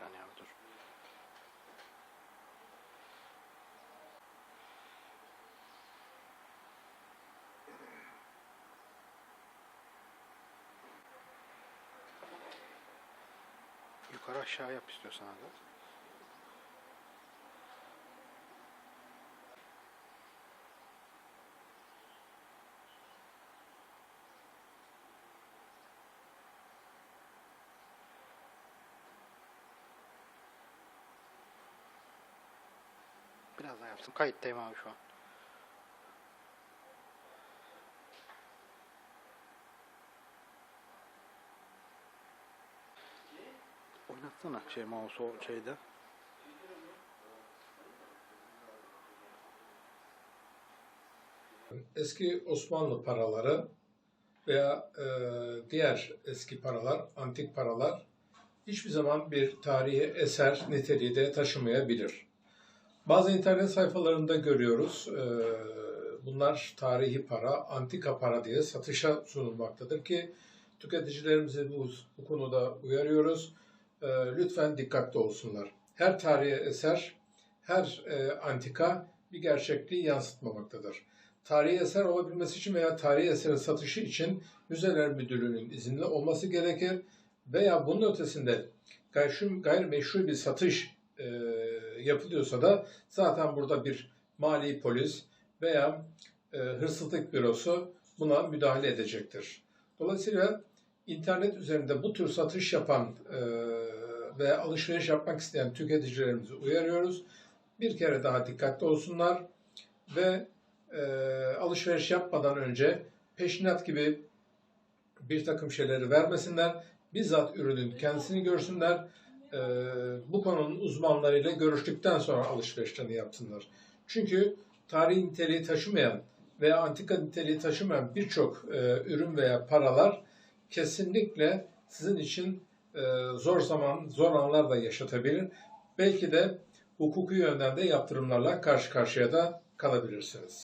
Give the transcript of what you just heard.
besleniyordur. Yukarı aşağı yap istiyorsan Hazret. Biraz daha yapsın. Kayıttayım abi şu an. Oynatsana şey mouse o şeyde. Eski Osmanlı paraları veya e, diğer eski paralar, antik paralar hiçbir zaman bir tarihi eser niteliği de taşımayabilir. Bazı internet sayfalarında görüyoruz, e, bunlar tarihi para, antika para diye satışa sunulmaktadır ki tüketicilerimizi bu, bu konuda uyarıyoruz. E, lütfen dikkatli olsunlar. Her tarihi eser, her e, antika bir gerçekliği yansıtmamaktadır tarihi eser olabilmesi için veya tarihi eserin satışı için Müzeler Müdürlüğü'nün izinli olması gerekir veya bunun ötesinde gayri- gayrimeşru bir satış yapılıyorsa da zaten burada bir mali polis veya e, hırsızlık bürosu buna müdahale edecektir. Dolayısıyla internet üzerinde bu tür satış yapan e, ve alışveriş yapmak isteyen tüketicilerimizi uyarıyoruz. Bir kere daha dikkatli olsunlar ve e, alışveriş yapmadan önce peşinat gibi bir takım şeyleri vermesinler. Bizzat ürünün kendisini görsünler. E, bu konunun uzmanlarıyla görüştükten sonra alışverişlerini yapsınlar. Çünkü tarihi niteliği taşımayan veya antika niteliği taşımayan birçok e, ürün veya paralar kesinlikle sizin için e, zor zaman, zor anlar da yaşatabilir. Belki de hukuki yönden de yaptırımlarla karşı karşıya da kalabilirsiniz.